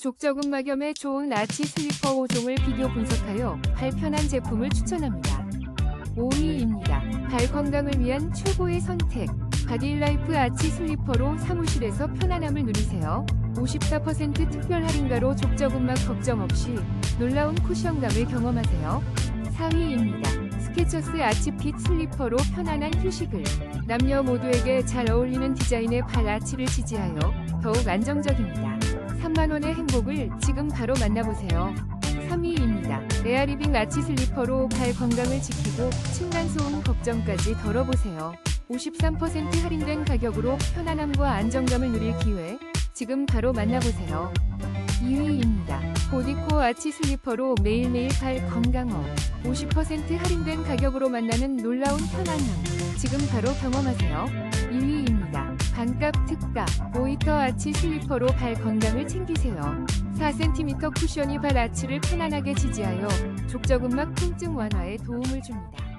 족저근막염에 좋은 아치 슬리퍼 5종을 비교 분석하여 발 편한 제품을 추천합니다. 5위입니다. 발 건강을 위한 최고의 선택. 바디라이프 아치 슬리퍼로 사무실에서 편안함을 누리세요. 54% 특별 할인가로 족저근막 걱정 없이 놀라운 쿠션감을 경험하세요. 4위입니다. 스케쳐스 아치핏 슬리퍼로 편안한 휴식을. 남녀 모두에게 잘 어울리는 디자인의 발 아치를 지지하여 더욱 안정적입니다. 3만원의 행복을 지금 바로 만나보세요. 3위입니다. 에어리빙 아치 슬리퍼로 발 건강을 지키고 층간소음 걱정까지 덜어보세요. 53% 할인된 가격으로 편안함과 안정감을 누릴 기회. 지금 바로 만나보세요. 2위입니다. 보디코 아치 슬리퍼로 매일매일 발 건강업. 50% 할인된 가격으로 만나는 놀라운 편안함. 지금 바로 경험하세요. 1위입니다. 반값 특가 모이터 아치 슬리퍼로 발 건강을 챙기세요. 4cm 쿠션이 발 아치를 편안하게 지지하여 족저근막 통증 완화에 도움을 줍니다.